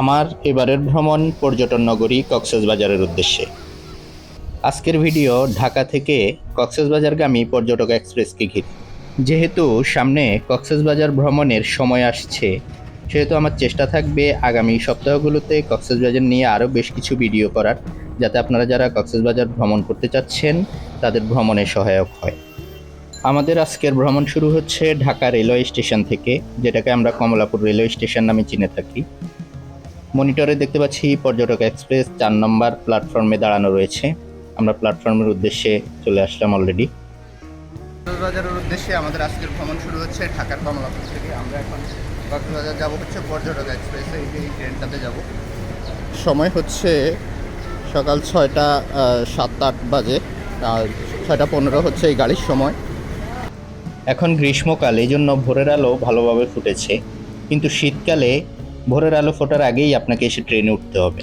আমার এবারের ভ্রমণ পর্যটন নগরী কক্সবাজারের উদ্দেশ্যে। আজকের ভিডিও ঢাকা থেকে কক্সবাজারগামী পর্যটক এক্সপ্রেসকে ঘিরে। যেহেতু সামনে কক্সবাজার ভ্রমণের সময় আসছে, সেহেতু আমার চেষ্টা থাকবে আগামী সপ্তাহগুলোতে কক্সবাজার নিয়ে আরও বেশ কিছু ভিডিও করার, যাতে আপনারা যারা কক্সবাজার ভ্রমণ করতে চাচ্ছেন, তাদের ভ্রমণে সহায়ক হয়। আমাদের আজকের ভ্রমণ শুরু হচ্ছে ঢাকা রেলওয়ে স্টেশন থেকে, যেটাকে আমরা কমলাপুর রেলওয়ে স্টেশন নামে চিনে থাকি। মনিটরে দেখতে পাচ্ছি পর্যটক এক্সপ্রেস চার নম্বর প্ল্যাটফর্মে দাঁড়ানো রয়েছে। আমরা প্ল্যাটফর্মের উদ্দেশ্যে চলে আসলাম অলরেডি কক্সবাজারের উদ্দেশ্যে আমাদের আজকের ভ্রমণ শুরু হচ্ছে ঢাকার কমলাপুর থেকে। আমরা এখন কক্সবাজার যাব হচ্ছে পর্যটক এক্সপ্রেসে এই ট্রেনটাতে যাব। সময় হচ্ছে সকাল ছয়টা সাত আট বাজে। আর ছয়টা পনেরো হচ্ছে এই গাড়ির সময়। এখন গ্রীষ্মকাল এই জন্য ভোরের আলো ভালোভাবে ফুটেছে। কিন্তু শীতকালে ভোরের আলো ফোটার আগেই আপনাকে এসে ট্রেনে উঠতে হবে।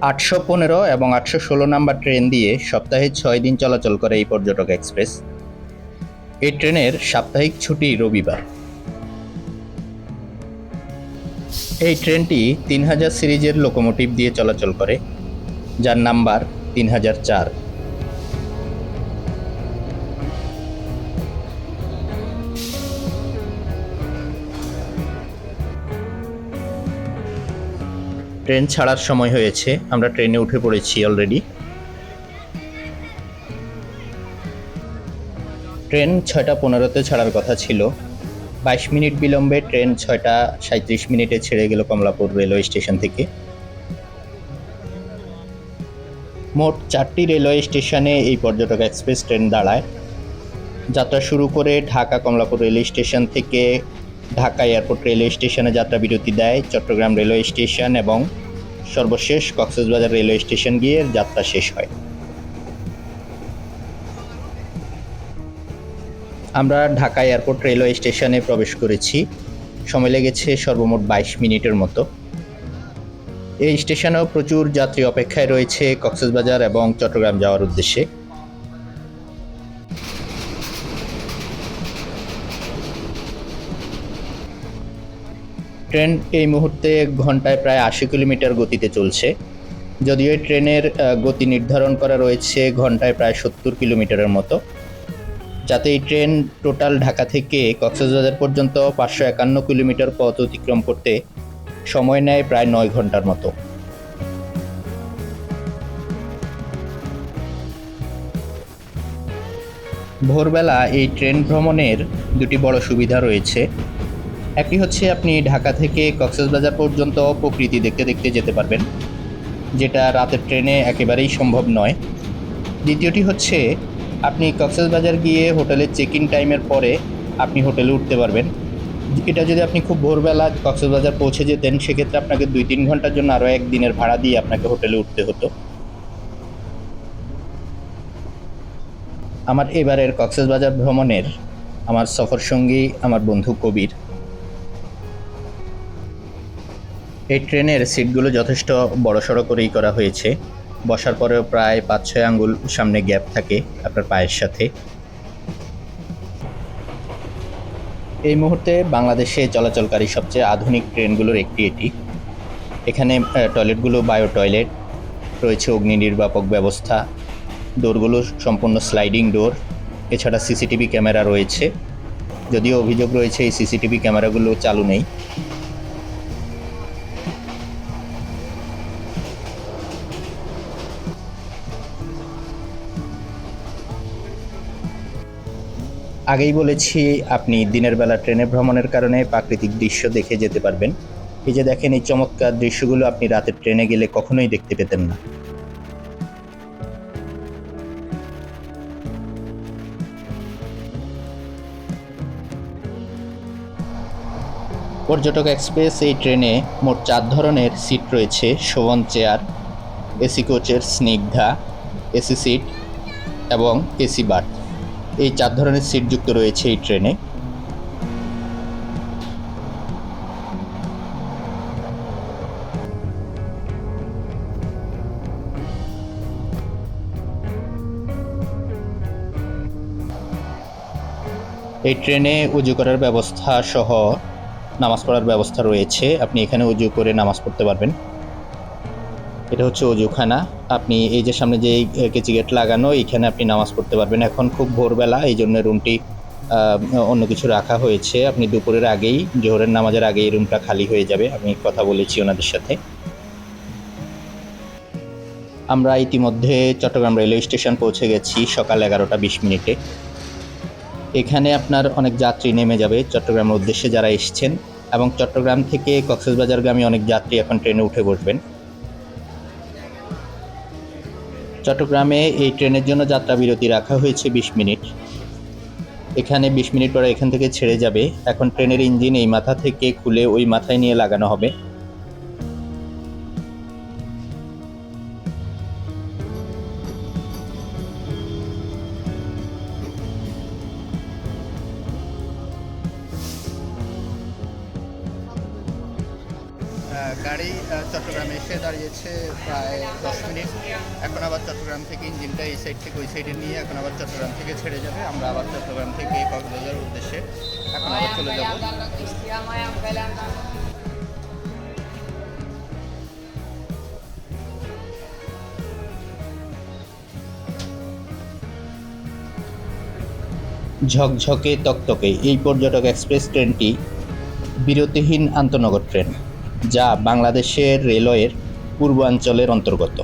আটশো পনেরো এবং আটশো ষোলো নাম্বার ট্রেন দিয়ে সপ্তাহে ছয় দিন চলাচল করে এই পর্যটক এক্সপ্রেস। এই ট্রেনের সাপ্তাহিক ছুটি রবিবার। এই ট্রেনটি তিন হাজার সিরিজের লোকোমোটিভ দিয়ে চলাচল করে, যার নাম্বার তিন হাজার চার। ট্রেন ছাড়ার সময় হয়েছে। আমরা ট্রেনে উঠে পড়েছি অলরেডি ট্রেন ছয়টা পনেরোতে ছাড়ার কথা ছিল। বাইশ মিনিট বিলম্বে ট্রেন ছয়টা সাঁত্রিশ মিনিটে ছেড়ে গেল কমলাপুর রেলওয়ে স্টেশন থেকে। মোট চারটি রেলওয়ে স্টেশনে এই পর্যটক এক্সপ্রেস ট্রেন দাঁড়ায়। যাত্রা শুরু করে ঢাকা কমলাপুর রেলওয়ে স্টেশন থেকে ঢাকা এয়ারপোর্ট রেলওয়ে স্টেশনে যাত্রা বিরতি দেয় চট্টগ্রাম রেলওয়ে স্টেশন এবং সর্বশেষ কক্সবাজার রেলওয়ে স্টেশন গিয়ে যাত্রা শেষ হয়। আমরা ঢাকা এয়ারপোর্ট রেলওয়ে স্টেশনে প্রবেশ করেছি। সময় লেগেছে সর্বমোট বাইশ মিনিটের মতো। এই স্টেশনেও প্রচুর যাত্রী অপেক্ষায় রয়েছে কক্সবাজার এবং চট্টগ্রাম যাওয়ার উদ্দেশ্যে। ট্রেন এই মুহূর্তে ঘন্টায় প্রায় আশি কিলোমিটার গতিতে চলছে। যদিও এই ট্রেনের গতি নির্ধারণ করা রয়েছে ঘন্টায় প্রায় সত্তর কিলোমিটারের মতো। যাতে এই ট্রেন টোটাল ঢাকা থেকে কক্সবাজার পর্যন্ত পাঁচশো একান্ন কিলোমিটার পথ অতিক্রম করতে সময় নেয় প্রায় নয় ঘণ্টার মতো। ভোরবেলা এই ট্রেন ভ্রমণের দুটি বড় সুবিধা রয়েছে। একটি হচ্ছে আপনি ঢাকা থেকে কক্সবাজার পর্যন্ত প্রকৃতি দেখতে দেখতে যেতে পারবেন, যেটা রাতের ট্রেনে একেবারেই সম্ভব নয়। দ্বিতীয়টি হচ্ছে, আপনি কক্সবাজার গিয়ে হোটেলের চেক ইন টাইমের পরে আপনি হোটেলে উঠতে পারবেন। এটা যদি আপনি খুব ভোরবেলা কক্সবাজার পৌঁছে যেতেন, সেক্ষেত্রে আপনাকে দুই তিন ঘণ্টার জন্য আরও এক দিনের ভাড়া দিয়ে আপনাকে হোটেলে উঠতে হতো। আমার এবারের কক্সবাজার ভ্রমণের আমার সফরসঙ্গী আমার বন্ধু কবির। এই ট্রেনের সিটগুলো যথেষ্ট বড়সড় করেই করা হয়েছে। বসার পরেও প্রায় পাঁচ ছয় আঙ্গুল সামনে গ্যাপ থাকে আপনার পায়ের সাথে। এই মুহূর্তে বাংলাদেশে চলাচলকারী সবচেয়ে আধুনিক ট্রেনগুলোর একটি এটি। এখানে টয়লেটগুলো বায়ো টয়লেট, রয়েছে অগ্নি নির্বাপক ব্যবস্থা, ডোরগুলো সম্পূর্ণ স্লাইডিং ডোর, এছাড়া সিসিটিভি ক্যামেরা রয়েছে। যদিও অভিযোগ রয়েছে এই সিসিটিভি ক্যামেরাগুলো চালু নেই। আগেই বলেছি, আপনি দিনের বেলা ট্রেনে ভ্রমণের কারণে প্রাকৃতিক দৃশ্য দেখে যেতে পারবেন। এই যে দেখেন, এই চমৎকার দৃশ্যগুলো আপনি রাতের ট্রেনে গেলে কখনোই দেখতে পেতেন না। পর্যটক এক্সপ্রেস এই ট্রেনে মোট চার ধরনের সিট রয়েছে, শোভন চেয়ার, এসি কোচের স্নিগ্ধা, এসি সিট এবং এসি বার্থ এই চার ধরনের সিট যুক্ত রয়েছে এই ট্রেনে এই ট্রেনে উজু করার ব্যবস্থা সহ নামাজ পড়ার ব্যবস্থা রয়েছে। আপনি এখানে উজু করে নামাজ পড়তে পারবেন। এটা হচ্ছে অজুখানা। আপনি এই যে সামনে যে কেচি গেট লাগানো, এইখানে আপনি নামাজ পড়তে পারবেন। এখন খুব ভোরবেলা এই জন্য রুমটি অন্য কিছু রাখা হয়েছে। আপনি দুপুরের আগেই, জোহরের নামাজের আগেই রুমটা খালি হয়ে যাবে। আমি কথা বলেছি ওনাদের সাথে। আমরা ইতিমধ্যে চট্টগ্রাম রেলওয়ে স্টেশন পৌঁছে গেছি সকাল এগারোটা বিশ মিনিটে। এখানে আপনার অনেক যাত্রী নেমে যাবে চট্টগ্রামের উদ্দেশ্যে যারা এসছেন। এবং চট্টগ্রাম থেকে কক্সবাজারগামী অনেক যাত্রী এখন ট্রেনে উঠে বসবেন। চট্টগ্রামে এই ট্রেনের জন্য যাত্রা বিরতি রাখা হয়েছে বিশ মিনিট। এখানে বিশ মিনিট পরে এখান থেকে ছেড়ে যাবে। এখন ট্রেনের ইঞ্জিন এই মাথা থেকে খুলে ওই মাথায় নিয়ে লাগানো হবে। প্রায় দশ মিনিট। এখন আবার চট্টগ্রাম থেকে ইঞ্জিনটা এই সাইড থেকে ওই সাইডে নিয়ে এখন আবার চট্টগ্রাম থেকে ছেড়ে যাবে। আমরা আবার চট্টগ্রাম থেকে কক্সবাজার উদ্দেশ্যে এখন আবার চলে যাব। ঝকঝকে তকতকে, এই পর্যটক এক্সপ্রেস ট্রেনটি বিরতিহীন আন্তনগর ট্রেন, যা বাংলাদেশের রেলওয়ের পূর্বাঞ্চলের অন্তর্গত।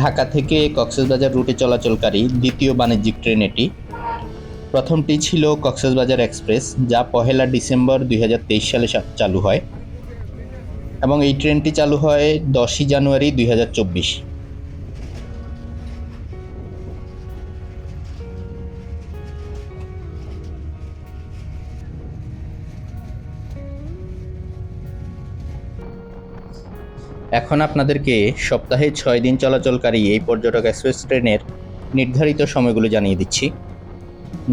ঢাকা থেকে কক্সবাজার রুটে চলাচলকারী দ্বিতীয় বাণিজ্যিক ট্রেন এটি। প্রথমটি ছিল কক্সবাজার এক্সপ্রেস, যা পহেলা ডিসেম্বর দুই হাজার তেইশ সালে চালু হয় এবং এই ট্রেনটি চালু হয় দশই জানুয়ারি দুই হাজার চব্বিশ। এখন আপনাদেরকে সপ্তাহে ছয় দিন চলাচলকারী এই পর্যটক এক্সপ্রেস ট্রেনের নির্ধারিত সময়গুলো জানিয়ে দিচ্ছি।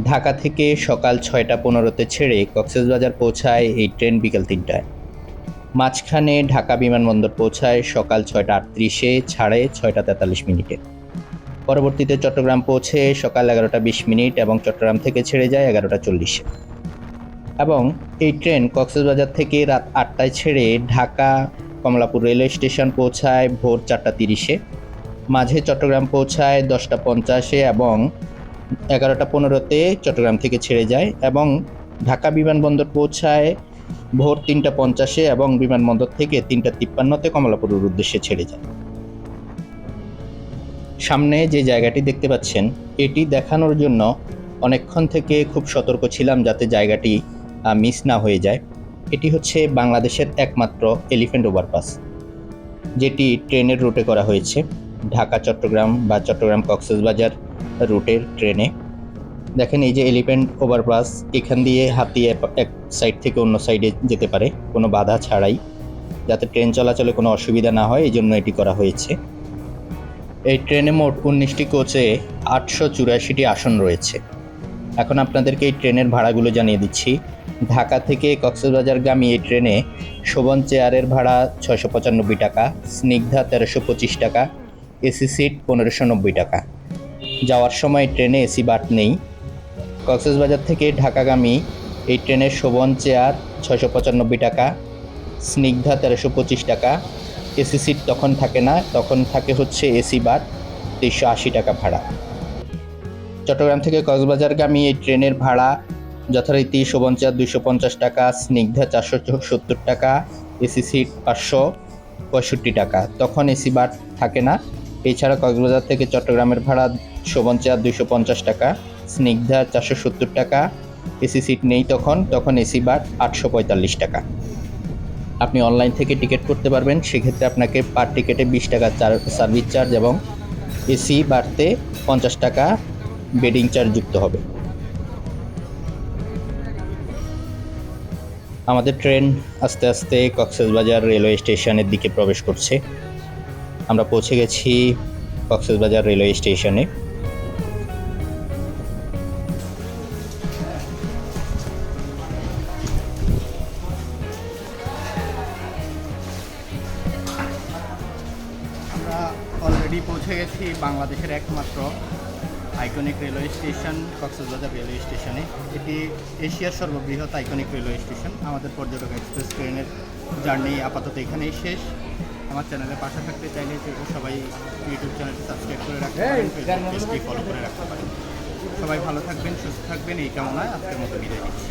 ঢাকা থেকে সকাল ছয়টা পনেরোতে ছেড়ে কক্সবাজার পৌঁছায় এই ট্রেন বিকেল তিনটায়। মাঝখানে ঢাকা বিমানবন্দর পৌঁছায় সকাল ছয়টা আটত্রিশে ছাড়ে ছয়টা তেতাল্লিশ মিনিটে। পরবর্তীতে চট্টগ্রাম পৌঁছে সকাল এগারোটা বিশ মিনিট এবং চট্টগ্রাম থেকে ছেড়ে যায় এগারোটা চল্লিশে। এবং এই ট্রেন কক্সবাজার থেকে রাত আটটায় ছেড়ে ঢাকা কমলাপুর রেলওয়ে স্টেশন পৌঁছায় ভোর চারটা তিরিশে, মাঝে চট্টগ্রাম পৌঁছায় দশটা পঞ্চাশে এবং এগারোটা পনেরোতে চট্টগ্রাম থেকে ছেড়ে যায় এবং ঢাকা বিমানবন্দর পৌঁছায় ভোর তিনটা পঞ্চাশে এবং বিমানবন্দর থেকে তিনটা তিপ্পান্নতে কমলাপুরের উদ্দেশ্যে ছেড়ে যায়। সামনে যে জায়গাটি দেখতে পাচ্ছেন, এটি দেখানোর জন্য অনেকক্ষণ থেকে খুব সতর্ক ছিলাম যাতে জায়গাটি মিস না হয়ে যায়। এটি হচ্ছে বাংলাদেশের একমাত্র এলিফ্যান্ট ওভারপাস, যেটি ট্রেনের রুটে করা হয়েছে। ঢাকা, চট্টগ্রাম বা চট্টগ্রাম কক্সবাজার রুটের ট্রেনে। দেখেন এই যে এলিফ্যান্ট ওভারপাস, এখান দিয়ে হাতি এক- এক সাইড থেকে অন্য সাইডে যেতে পারে, কোনো বাধা ছাড়াই, যাতে ট্রেন চলাচলে কোনো অসুবিধা না হয় এই জন্য এটি করা হয়েছে। এই ট্রেনে মোট উনিশটি কোচে আটশো চুরাশিটি আসন রয়েছে। এখন আপনাদেরকে এই ট্রেনের ভাড়াগুলো জানিয়ে দিচ্ছি। ঢাকা থেকে কক্সবাজারগামী এই ট্রেনে শোভন চেয়ারের ভাড়া ছয়শো পঁচানব্বই টাকা, স্নিগ্ধা তেরোশো পঁচিশ টাকা, এসি সিট পনেরোশো নব্বই টাকা। যাওয়ার সময় ট্রেনে এসি বাট নেই। কক্সবাজার থেকে ঢাকাগামী এই ট্রেনের শোভন চেয়ার ছয়শো পঁচানব্বই টাকা, স্নিগ্ধা তেরোশো পঁচিশ টাকা, এসি সিট তখন থাকে না, তখন থাকে হচ্ছে এসি বাট তিনশো আশি টাকা ভাড়া। চট্টগ্রাম থেকে কক্সবাজারগামী এই ট্রেনের ভাড়া যথারীতি শোভন চেয়ার দুইশো পঞ্চাশ টাকা, স্নিগ্ধা চারশো সত্তর টাকা, এসি সিট পাঁচশো পঁয়ষট্টি টাকা। তখন এসি বাট থাকে না। এছাড়া কক্সবাজার থেকে চট্টগ্রামের ভাড়া শোভন চেয়ার দুইশো পঞ্চাশ টাকা, স্নিগ্ধা চারশো সত্তর টাকা, এসি সিট নেই তখন তখন এসি বাট আটশো পঁয়তাল্লিশ টাকা। আপনি অনলাইন থেকে টিকিট করতে পারবেন। সেক্ষেত্রে আপনাকে পার টিকিটে বিশ টাকা সার্ভিস চার্জ এবং এসি বাড়তে পঞ্চাশ টাকা বেডিং চার্জ যুক্ত হবে। আমাদের ট্রেন আস্তে আস্তে কক্সবাজার রেলওয়ে স্টেশনের দিকে প্রবেশ করছে। আমরা পৌঁছে গেছি কক্সবাজার রেলওয়ে স্টেশনে। অলরেডি পৌঁছে গেছি বাংলাদেশের একমাত্র iconic railway station Cox's Bazar railway স্টেশনে এটি এশিয়ার সর্ববৃহৎ আইকনিক রেলওয়ে স্টেশন আমাদের পর্যটক এক্সপ্রেস ট্রেনের জার্নি আপাতত এখানেই শেষ। আমার চ্যানেলে পাশে থাকতে চাইলে সবাই ইউটিউব চ্যানেলটি সাবস্ক্রাইব করে রাখতে পারেন ফেসবুক পেজটি ফলো করে রাখতে পারেন। সবাই ভালো থাকবেন সুস্থ থাকবেন এই কামনায় আজকের মতো বিদায় নিচ্ছি।